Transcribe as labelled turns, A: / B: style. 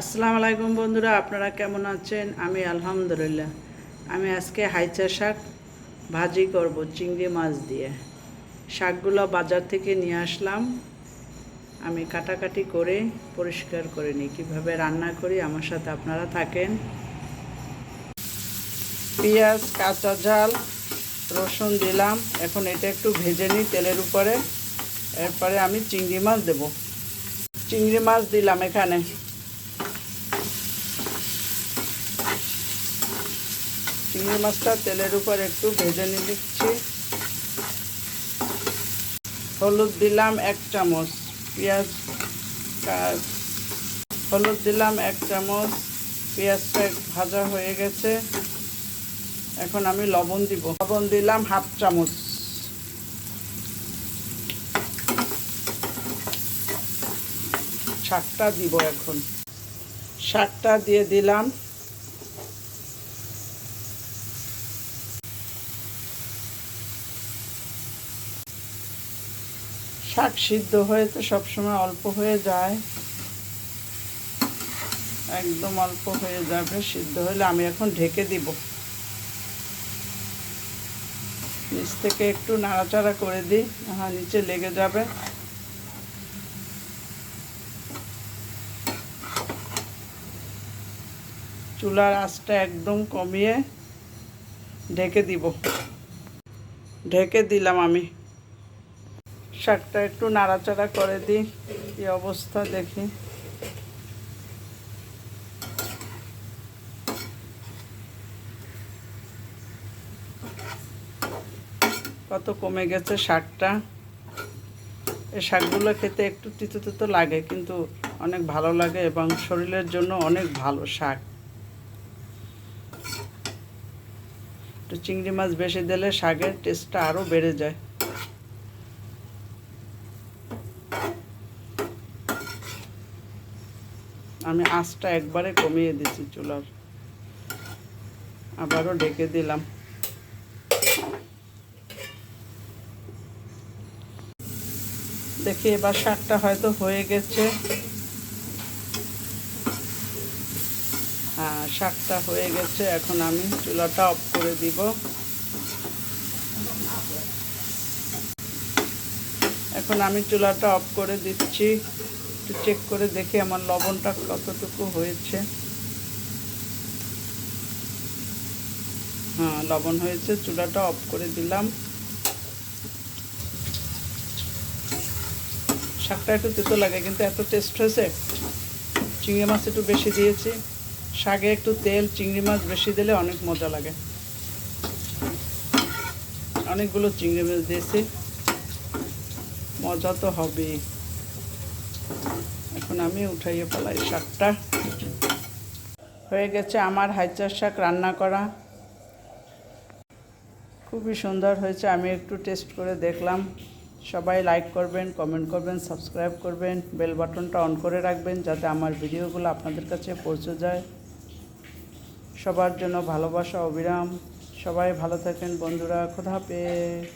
A: আসসালামু আলাইকুম বন্ধুরা, আপনারা কেমন আছেন? আমি আলহামদুলিল্লাহ। আমি আজকে হাইচা শাক ভাজি করব চিংড়ি মাছ দিয়ে। শাকগুলো বাজার থেকে নিয়ে আসলাম। আমি কাটাকাটি করে পরিষ্কার করে নিই। কীভাবে রান্না করি, আমার সাথে আপনারা থাকেন। পেঁয়াজ, কাঁচা ঝাল, রসুন দিলাম। এখন এটা একটু ভেজে নিই তেলের উপরে। এরপরে আমি চিংড়ি মাছ দেব। চিংড়ি মাছ দিলাম এখানে। চিংড়ি মাছটা তেলের উপর একটু ভেজে নিয়ে দিচ্ছি হলুদ দিলাম এক চামচ পেঁয়াজ হলুদ দিলাম এক চামচ, পেঁয়াজটা ভাজা হয়ে গেছে। এখন আমি লবণ দিব। লবণ দিলাম হাফ চামচ। শাকটা দিব এখন। শাকটা দিয়ে দিলাম শাক সিদ্ধ হয়ে তো সবসময় অল্প হয়ে যায়। একদম অল্প হয়ে যাবে, সিদ্ধ হলে আমি এখন ঢেকে দিব। নিচ থেকে একটু নাড়াচাড়া করে দিই হ্যাঁ নিচে লেগে যাবে। চুলার আঁচটা একদম কমিয়ে ঢেকে দিব। ঢেকে দিলাম আমি। শাকটা একটু নাড়াচাড়া করে দিই। কি অবস্থা দেখি। কত কমে গেছে শাকটা। এই শাকগুলো খেতে একটু তিতো তিতো লাগে, কিন্তু অনেক ভালো লাগে এবং শরীরের জন্য অনেক ভালো শাক। একটু চিংড়ি মাছ বেশি দিলে শাকের টেস্টটা আরও বেড়ে যায়। আমি আঁচটা একবারে কমিয়ে দিচ্ছি চুলার। আবারও ঢেকে দিলাম। দেখি এবার শাকটা হয়তো হয়ে গেছে। হ্যাঁ শাকটা হয়ে গেছে। এখন আমি চুলাটা অফ করে দিব। এখন আমি চুলাটা অফ করে দিচ্ছি। একটু চেক করে দেখি আমার লবণটা কতটুকু হয়েছে। হ্যাঁ লবণ হয়েছে, চুলাটা অফ করে দিলাম। শাকটা একটু তেতো লাগে, কিন্তু এত টেস্ট হয়েছে। চিংড়ি মাছ একটু বেশি দিয়েছি। শাকে একটু তেল, চিংড়ি মাছ বেশি দিলে অনেক মজা লাগে। অনেকগুলো চিংড়ি মাছ দিয়েছি। মজা তো হবেই। এখন আমি উঠাইয়ে ফেলাই শাকটা। হয়ে গেছে আমার হাইচার শাক রান্না করা। খুবই সুন্দর হয়েছে, আমি একটু টেস্ট করে দেখলাম। সবাই লাইক করবেন কমেন্ট করবেন সাবস্ক্রাইব করবেন বেল বাটনটা অন করে রাখবেন যাতে আমার ভিডিওগুলো আপনাদের কাছে পৌঁছে যায়। সবার জন্য ভালোবাসা, অবিরাম। সবাই ভালো থাকেন বন্ধুরা, খোদা হাফেজ।